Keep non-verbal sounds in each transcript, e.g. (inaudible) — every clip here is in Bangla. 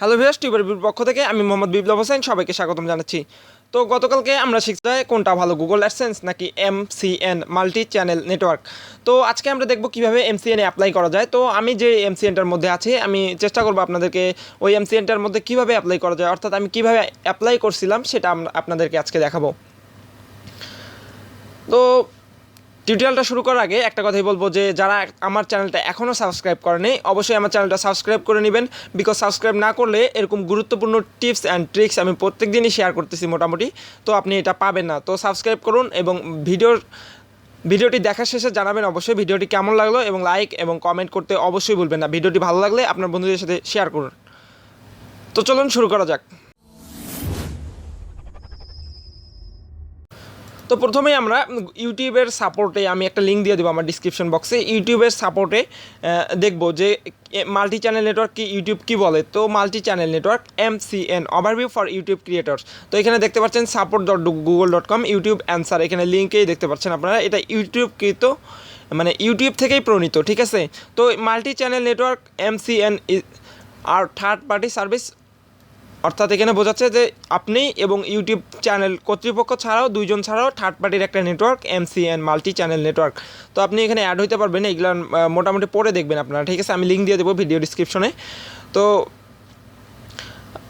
হ্যালো ভিউয়ার্স টিউবের পক্ষ থেকে আমি মোহাম্মদ বিপ্লব হোসেন, সবাইকে স্বাগতম জানাচ্ছি। তো গতকালকে আমরা শিখতে কোনটা ভালো গুগল অ্যাডসেন্স নাকি এম মাল্টি চ্যানেল নেটওয়ার্ক তো আজকে আমরা দেখব কীভাবে এমসিএন এ অ্যাপ্লাই করা যায়। তো আমি যে এমসিএনটার মধ্যে আছি, আমি চেষ্টা করব আপনাদেরকে ওই এম এমসিএনটার মধ্যে কীভাবে অ্যাপ্লাই করা যায়, অর্থাৎ আমি কীভাবে অ্যাপ্লাই করছিলাম, সেটা আপনাদেরকে আজকে দেখাবো। তো টিউটোরিয়ালটা শুরু করার আগে একটা কথাই বলব যে, যারা আমার চ্যানেলটা এখনও সাবস্ক্রাইব করেনি, অবশ্যই আমার চ্যানেলটা সাবস্ক্রাইব করে নেবেন। বিকজ সাবস্ক্রাইব না করলে এরকম গুরুত্বপূর্ণ টিপস অ্যান্ড ট্রিক্স আমি প্রত্যেক দিনই শেয়ার করতেছি মোটামুটি। তো আপনি এটা পাবেন না। তো সাবস্ক্রাইব করুন এবং ভিডিওর, ভিডিওটি দেখার শেষে জানাবেন অবশ্যই ভিডিওটি কেমন লাগল এবং লাইক এবং কমেন্ট করতে অবশ্যই ভুলবেন না। ভিডিওটি ভালো লাগলে আপনার বন্ধুদের সাথে শেয়ার করুন। তো চলুন শুরু করা যাক। তো প্রথমেই আমরা ইউটিউবের সাপোর্টে আমি একটা লিঙ্ক দিয়ে দেবো আমার ডিসক্রিপশন বক্সে ইউটিউবের সাপোর্টে দেখব যে মাল্টি চ্যানেল নেটওয়ার্ক কি, ইউটিউব কি বলে? তো multi channel network M C N overview for YouTube creators তো এখানে দেখতে পাচ্ছেন support dot Google dot com YouTube answer এখানে লিঙ্কেই দেখতে পাচ্ছেন আপনারা, এটা ইউটিউব কৃত মানে ইউটিউব থেকেই প্রণীত, ঠিক আছে? তো multi channel network M C N আর থার্ড পার্টি সার্ভিস অর্থাৎ এখানে বোঝাচ্ছে যে আপনি এবং ইউটিউব চ্যানেল কর্তৃপক্ষ ছাড়াও দুইজন ছাড়াও থার্ড পার্টির একটা network MCN multi channel network তো আপনি এখানে অ্যাড হইতে পারবেন এগুলো মোটামুটি পরে দেখবেন আপনারা, ঠিক আছে? আমি লিঙ্ক দিয়ে দেবো ভিডিও ডিসক্রিপশনে তো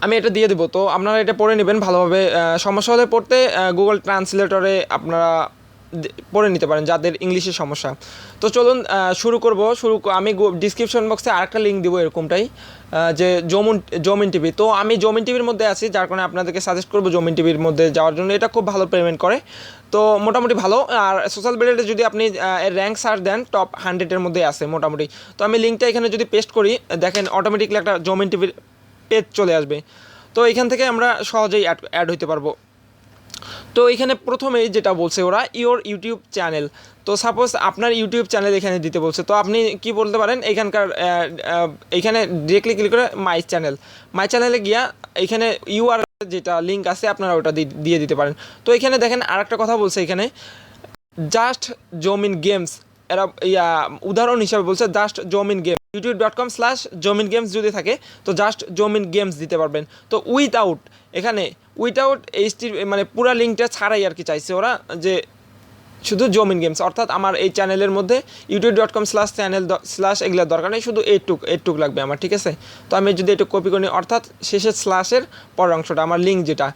আমি এটা দিয়ে দেবো। তো আপনারা এটা পড়ে নেবেন ভালোভাবে। সমস্যা হলে পড়তে গুগল ট্রান্সলেটরে আপনারা পড়ে নিতে পারেন যাদের ইংলিশের সমস্যা। তো চলুন শুরু করব। শুরু আমি ডিসক্রিপশন বক্সে আরেকটা লিঙ্ক দিব এরকমটাই যে জমুন জমিন টিভি তো আমি জমিন টিভির মধ্যে আছি, যার কারণে আপনাদেরকে সাজেস্ট করব জমিন টিভির মধ্যে যাওয়ার জন্য। এটা খুব ভালো পেমেন্ট করে। তো মোটামুটি ভালো। আর সোশ্যাল মিডিয়াতে যদি আপনি র্যাঙ্ক সার্চ দেন টপ হান্ড্রেডের মধ্যে আছে মোটামুটি। তো আমি লিঙ্কটা এখানে যদি পেস্ট করি, দেখেন অটোমেটিকলি একটা জমিন টিভির পেজ চলে আসবে। তো এখান থেকে আমরা সহজেই অ্যাড অ্যাড হইতে পারব। তো এখানে প্রথমেই যেটা বলছে ওরা ইওর ইউটিউব চ্যানেল তো সাপোজ আপনার ইউটিউব চ্যানেল এখানে দিতে বলছে, তো আপনি কি বলতে পারেন? এখানকার এখানে ডিরেক্টলি ক্লিক করে মাই চ্যানেল মাই চ্যানেলে গিয়া এখানে ইউআর যেটা লিঙ্ক আছে, আপনারা ওটা দিয়ে দিতে পারেন। তো এখানে দেখেন আর একটা কথা বলছে এখানে জাস্ট জমিন গেমস এরা, ইয়া, উদাহরণ হিসাবে বলছে just Jamin game YouTube dot com slash Jamin games যদি থাকে, তো জাস্ট জমিন গেমস দিতে পারবেন। তো উইথআউট এখানে উইথআউট এইচটি মানে পুরা লিঙ্কটা ছাড়াই আর কি চাইছে ওরা, যে শুধু জমিন গেমস অর্থাৎ আমার এই চ্যানেলের মধ্যে YouTube dot com slash channel slash এগুলোর দরকার নেই, শুধু এইটুক এইটুক লাগবে আমার, ঠিক আছে? তো আমি যদি একটু কপি করি অর্থাৎ শেষের স্ল্যাশের পর অংশটা, আমার লিঙ্ক যেটা।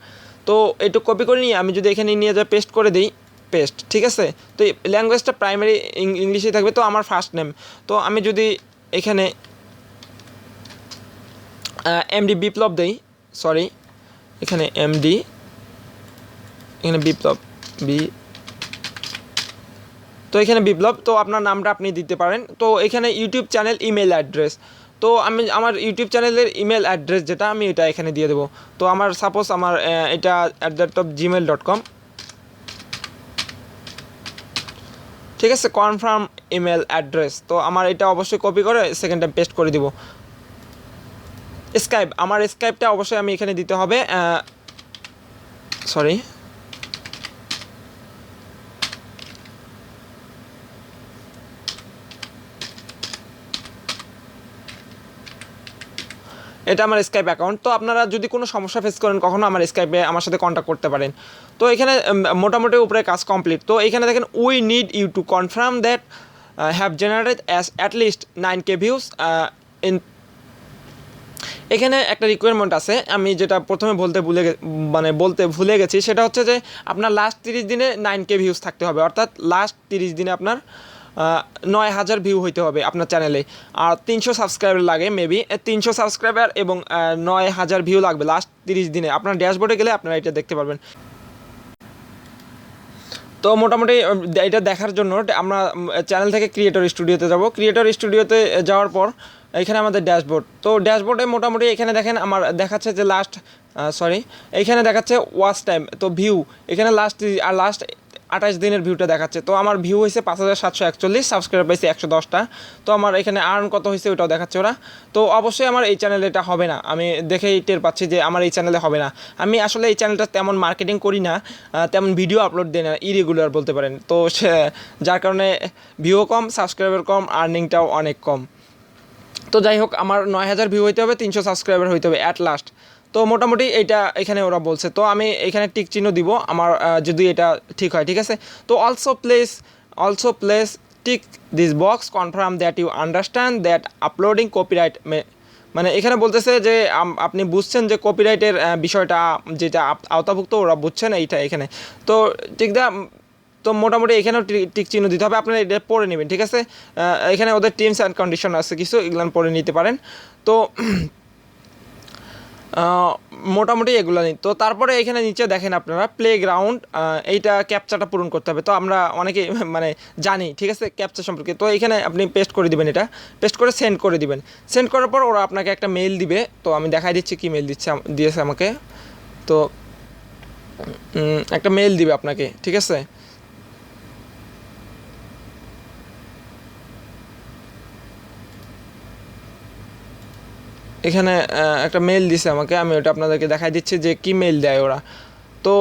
তো একটু কপি করে নিয়ে আমি যদি এখানে নিয়ে যা পেস্ট করে দিই পেস্ট ঠিক আছে? তো এই ল্যাঙ্গুয়েজটা প্রাইমারি ইংলিশে থাকবে, তো আমার ফার্স্ট নেম তো আমি যদি এখানে এমডি বিপ্লব দেই সরি এখানে এমডি এখানে বিপ্লব বি তো এখানে বিপ্লব, তো আপনার নামটা আপনি দিতে পারেন। তো এখানে ইউটিউব চ্যানেল ইমেল অ্যাড্রেস। তো আমি, আমার ইউটিউব চ্যানেলের ইমেল অ্যাড্রেস যেটা, আমি এটা এখানে দিয়ে দেবো। তো আমার সাপোজ আমার এটা at the top Gmail dot com ঠিক আছে কনফার্ম ইমেল অ্যাড্রেস তো আমার এটা অবশ্যই কপি করে সেকেন্ড টাইম পেস্ট করে দিব। স্কাইপ আমার স্কাইপটা অবশ্যই আমি এখানে দিতে হবে সরি এটা আমার স্কাইপ অ্যাকাউন্ট তো আপনারা যদি কোনো সমস্যা ফেস করেন, কখনো আমার স্কাইপে আমার সাথে কন্ট্যাক্ট করতে পারেন। তো এখানে মোটামুটি উপরে কাজ কমপ্লিট তো এখানে দেখেন we need you to confirm that have generate as at least nine K views in এখানে একটা রিকোয়ারমেন্ট আছে। আমি যেটা প্রথমে বলতে ভুলে মানে বলতে ভুলে গেছি, সেটা হচ্ছে যে আপনার লাস্ট তিরিশ দিনে নাইন কে ভিউজ থাকতে হবে। অর্থাৎ লাস্ট তিরিশ দিনে আপনার নয় হাজার ভিউ হইতে হবে আপনার চ্যানেলে আর তিনশো সাবস্ক্রাইবার লাগে মেবি তিনশো সাবস্ক্রাইবার এবং নয় হাজার ভিউ লাগবে লাস্ট তিরিশ দিনে। আপনার ড্যাশবোর্ডে গেলে আপনারা এটা দেখতে পারবেন। তো মোটামুটি এটা দেখার জন্য আমরা চ্যানেল থেকে ক্রিয়েটর স্টুডিওতে যাব। ক্রিয়েটর স্টুডিওতে যাওয়ার পর, এখানে আমাদের ড্যাশবোর্ড তো ড্যাশবোর্ডে মোটামুটি এখানে দেখেন, আমার দেখাচ্ছে যে লাস্ট সরি এখানে দেখাচ্ছে ওয়াচ টাইম তো ভিউ এখানে লাস্ট আর লাস্ট আঠাশ দিনের ভিউটা দেখাচ্ছে। তো আমার ভিউ হয়েছে পাঁচ হাজার সাতশো একচল্লিশ সাবস্ক্রাইব পাইছে একশো দশটা। তো আমার এখানে আর্ন কত হয়েছে ওটাও দেখাচ্ছে ওরা। তো অবশ্যই আমার এই চ্যানেলে এটা হবে না। আমি দেখেই টের পাচ্ছি যে আমার এই চ্যানেলে হবে না। আমি আসলে এই চ্যানেলটা তেমন মার্কেটিং করি না তেমন ভিডিও আপলোড দিই না ইরেগুলার বলতে পারেন। তো সে- যার কারণে ভিউ কম সাবস্ক্রাইবার কম আর্নিংটাও অনেক কম। তো যাই হোক, আমার নয় হাজার ভিউ হইতে হবে, তিনশো সাবস্ক্রাইবার হইতে হবে অ্যাট লাস্ট তো মোটামুটি এটা এখানে ওরা বলছে। তো আমি এখানে টিক চিহ্ন দিব, আমার যদি এটা ঠিক হয়, ঠিক আছে? তো also place also place tick this box confirm that you understand that uploading copyright may মানে এখানে বলতেছে যে আপনি বুঝছেন যে কপিরাইটের বিষয়টা যেটা আওতাভুক্ত, ওরা বুঝছেন এইটা এখানে। তো ঠিক দা, তো মোটামুটি এখানেও টিক চিহ্ন দিতে হবে, আপনারা এটা পড়ে নেবেন, ঠিক আছে? এখানে ওদের টিমস অ্যান্ড কন্ডিশন আছে কিছু, এগুলো পড়ে নিতে পারেন। তো মোটামুটি এগুলো নেই তো তারপরে এখানে নিচে দেখেন আপনারা প্লে গ্রাউন্ড এইটা ক্যাপচাটা পূরণ করতে হবে। তো আমরা অনেকে (laughs) মানে জানি, ঠিক আছে ক্যাপচা সম্পর্কে। তো এখানে আপনি পেস্ট করে দিবেন এটা। পেস্ট করে সেন্ড করে দিবেন। সেন্ড করার পর ওরা আপনাকে একটা মেল দিবে। তো আমি দেখাই দিচ্ছি কি মেল দিচ্ছে দিয়েছে আমাকে। তো একটা মেল দিবে আপনাকে, ঠিক আছে? এখানে একটা মেল দিছে আমাকে, আমি ওটা আপনাদেরকে দেখাই দিচ্ছি যে কি মেল দেয় ওরা। তো,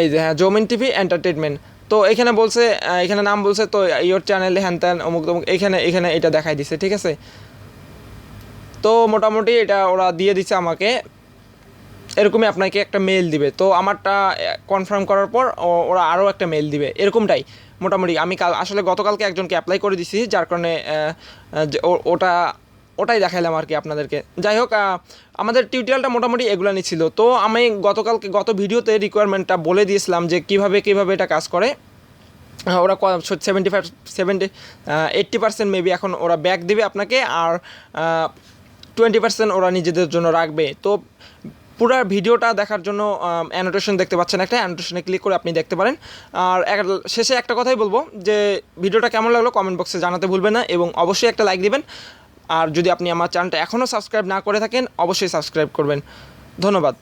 এই যে হ্যাঁ জমিন টিভি এন্টারটেনমেন্ট তো এখানে বলছে এখানে নাম বলছে, তো ইয়োর চ্যানেলে হ্যান ত্যান, অমুক তমুক, এখানে এখানে এটা দেখাই দিছে, ঠিক আছে? তো মোটামুটি এটা ওরা দিয়ে দিছে আমাকে। এরকমই আপনাকে একটা মেল দিবে। তো আমারটা কনফার্ম করার পর ওরা আরও একটা মেল দিবে। এরকমটাই। মোটামুটি আমি কাল আসলে গতকালকে একজনকে অ্যাপ্লাই করে দিছি, যার কারণে ওটা, ওটাই দেখাইলাম আর কি আপনাদেরকে। যাই হোক আমাদের টিউটোরিয়ালটা মোটামুটি এগুলানি ছিল। তো আমি গতকালকে গত ভিডিওতে রিকোয়ারমেন্টটা বলে দিয়েছিলাম যে কীভাবে কীভাবে এটা কাজ করে। ওরা seventy five seventy eighty percent maybe এখন ওরা ব্যাক দেবে আপনাকে, আর টোয়েন্টি পার্সেন্ট ওরা নিজেদের জন্য রাখবে। তো পুরো ভিডিওটা দেখার জন্য অ্যানোটেশন দেখতে পাচ্ছেন একটা অ্যানোটেশনে ক্লিক করে আপনি দেখতে পারেন। আর শেষে একটা কথাই বলব, যে ভিডিওটা কেমন লাগল কমেন্ট বক্সে জানাতে ভুলবেন না এবং অবশ্যই একটা লাইক দিবেন। আর যদি আপনি আমার চ্যানেলটা এখনও সাবস্ক্রাইব না করে থাকেন, অবশ্যই সাবস্ক্রাইব করবেন। ধন্যবাদ।